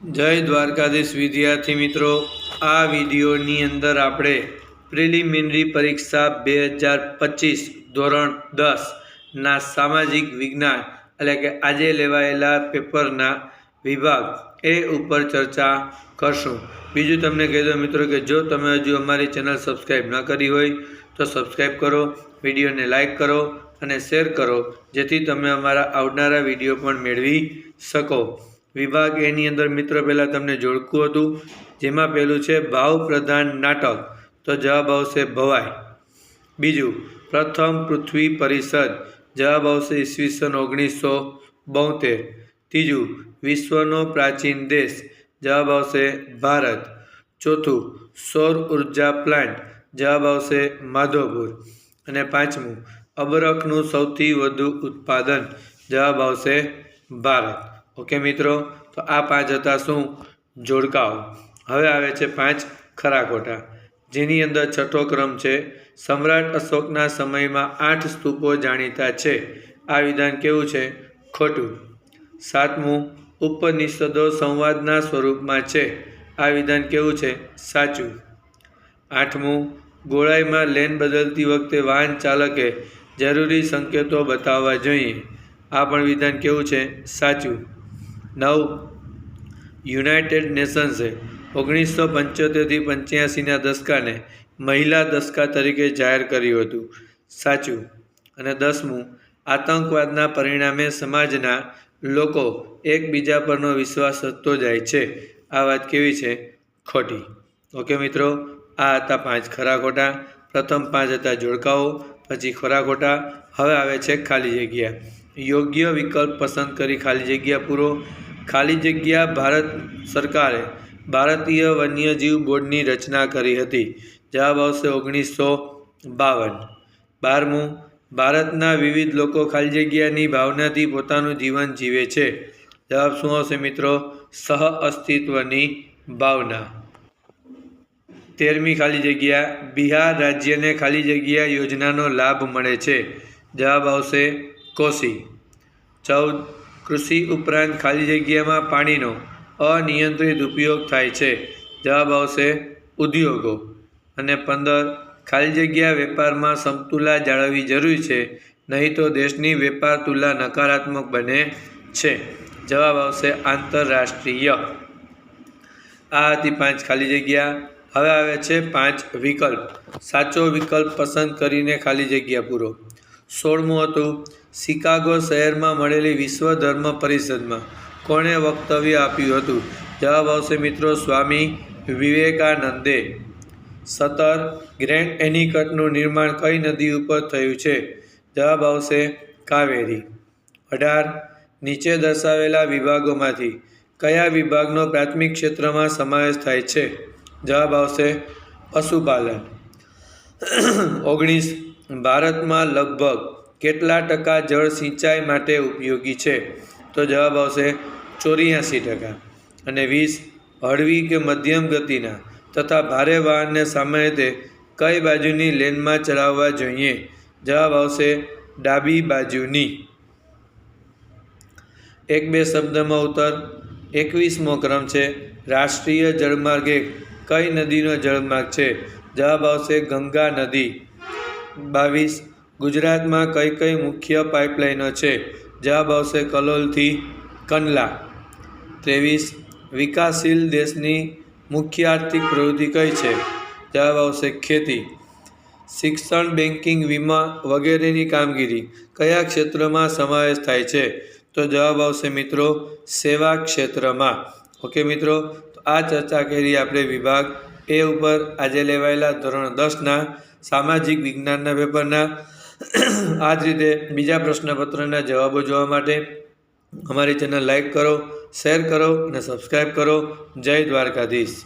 જય દ્વારકાધીશ વિદ્યાર્થી મિત્રો, આ વિડીયોની અંદર આપણે પ્રિલિમિનરી પરીક્ષા બે હજાર પચીસ ધોરણ દસના સામાજિક વિજ્ઞાન એટલે કે આજે લેવાયેલા પેપરના વિભાગ એ ઉપર ચર્ચા કરશું. બીજું તમને કહી દો મિત્રો કે જો તમે હજુ અમારી ચેનલ સબસ્ક્રાઈબ ન કરી હોય, તો સબસ્ક્રાઈબ કરો, વિડીયોને લાઈક કરો અને શેર કરો, જેથી તમે અમારા આવનારા વીડિયો પણ મેળવી શકો. વિભાગ એની અંદર મિત્ર પહેલાં તમને જોડકું હતું, જેમાં પહેલું છે ભાવ પ્રધાન નાટક. તો જવાબ આવશે ભવાઈ. બીજું, પ્રથમ પૃથ્વી પરિષદ. જવાબ આવશે ઈસવીસન ઓગણીસો બોતેર. ત્રીજું, વિશ્વનો પ્રાચીન દેશ. જવાબ આવશે ભારત. ચોથું, સૌર ઊર્જા પ્લાન્ટ. જવાબ આવશે માધવપુર. અને પાંચમું, અબરખનું સૌથી વધુ ઉત્પાદન. જવાબ આવશે ભારત. ઓકે મિત્રો, તો આ પાંચ હતા શું? જોડકાઓ. હવે આવે છે પાંચ ખરા ખોટા. જેની અંદર છઠ્ઠો ક્રમ છે, સમ્રાટ અશોકના સમયમાં આઠ સ્તૂપો જાણીતા છે. આ વિધાન કેવું છે? ખોટું. સાતમું, ઉપનિષદો સંવાદના સ્વરૂપમાં છે. આ વિધાન કેવું છે? સાચું. આઠમું, ગોળાઈમાં લેન બદલતી વખતે વાહન ચાલકે જરૂરી સંકેતો બતાવવા જોઈએ. આ પણ વિધાન કેવું છે? સાચું. નવ યુનાઇટેડ નેશન્સે ઓગણીસો પંચોતેરથી પંચ્યાસીના દસકાને મહિલા દસકા તરીકે જાહેર કર્યું હતું. સાચું. અને દસમું, આતંકવાદના પરિણામે સમાજના લોકો એકબીજા પરનો વિશ્વાસ વધતો જાય છે. આ વાત કેવી છે? ખોટી. ઓકે મિત્રો, આ હતા પાંચ ખરા ખોટા. પ્રથમ પાંચ હતા જોડકાઓ, પછી ખરા ખોટા. હવે આવે છે ખાલી જગ્યા. યોગ્ય વિકલ્પ પસંદ કરી ખાલી જગ્યા પૂરો. ખાલી જગ્યા ભારત સરકારે ભારતીય વન્યજીવ બોર્ડની રચના કરી હતી. જવાબ આવશે ઓગણીસો બાવન. બારમું, ભારતના વિવિધ લોકો ખાલી જગ્યાની ભાવનાથી પોતાનું જીવન જીવે છે. જવાબ શું આવશે મિત્રો? સહ અસ્તિત્વની ભાવના. તેરમી ખાલી જગ્યા, બિહાર રાજ્યને ખાલી જગ્યા યોજનાનો લાભ મળે છે. જવાબ આવશે કોશી. ચૌદ કૃષિ ઉપરાંત ખાલી જગ્યામાં પાણીનો અનિયંત્રિત ઉપયોગ થાય છે. જવાબ આવશે ઉદ્યોગો. અને પંદર, ખાલી જગ્યા વેપારમાં સમતુલા જાળવવી જરૂરી છે, નહીં તો દેશની વેપાર તુલા નકારાત્મક બને છે. જવાબ આવશે આંતરરાષ્ટ્રીય. આ હતી પાંચ ખાલી જગ્યા. હવે આવે છે પાંચ વિકલ્પ. સાચો વિકલ્પ પસંદ કરીને ખાલી જગ્યા પૂરો. સોળમું હતું. શિકાગો શહેરમાં મળેલી વિશ્વ ધર્મ પરિષદમાં કોણે વક્તવ્ય આપ્યું હતું? જવાબ આવશે મિત્રો સ્વામી વિવેકાનંદે. સતર ગ્રેન્ડ એનિકટનું નિર્માણ કઈ નદી ઉપર થયું છે? જવાબ આવશે કાવેરી. અઢાર. નીચે દર્શાવેલા વિભાગોમાંથી કયા વિભાગનો પ્રાથમિક ક્ષેત્રમાં સમાવેશ થાય છે? જવાબ આવશે પશુપાલન. ઓગણીસ. ભારતમાં લગભગ કેટલા ટકા જળ સિંચાઈ માટે ઉપયોગી છે? તો જવાબ આવશે ચોર્યાસી ટકા અને વીસ હળવી કે મધ્યમ ગતિના તથા ભારે વાહનને સામાન્ય રીતે કઈ બાજુની લેનમાં ચલાવવા જોઈએ? જવાબ આવશે ડાબી બાજુની. એક બે શબ્દમાં ઉત્તર. એકવીસમો ક્રમ છે. રાષ્ટ્રીય જળમાર્ગ એક કઈ નદીનો જળમાર્ગ છે? જવાબ આવશે ગંગા નદી. બાવીસ. ગુજરાતમાં કઈ કઈ મુખ્ય પાઇપલાઇનો છે? જવાબ આવશે કલોલથી કંડલા. ત્રેવીસ. વિકાસશીલ દેશની મુખ્ય આર્થિક પ્રવૃત્તિ કઈ છે? જવાબ આવશે ખેતી. શિક્ષણ બેન્કિંગ વીમા વગેરેની કામગીરી. કયા ક્ષેત્રમાં સમાવેશ થાય છે? તો જવાબ આવશે મિત્રો સેવા ક્ષેત્રમાં. ઓકે મિત્રો, તો આ ચર્ચા કરી આપણે વિભાગ એ ઉપર આજે લેવાયેલા ધોરણ દસના સામાજિક વિજ્ઞાનના પેપરના આ જ રીતે બીજા પ્રશ્નપત્રના જવાબો જોવા માટે અમારી ચેનલ લાઈક કરો, શેર કરો અને સબસ્ક્રાઈબ કરો. જય દ્વારકાધીશ.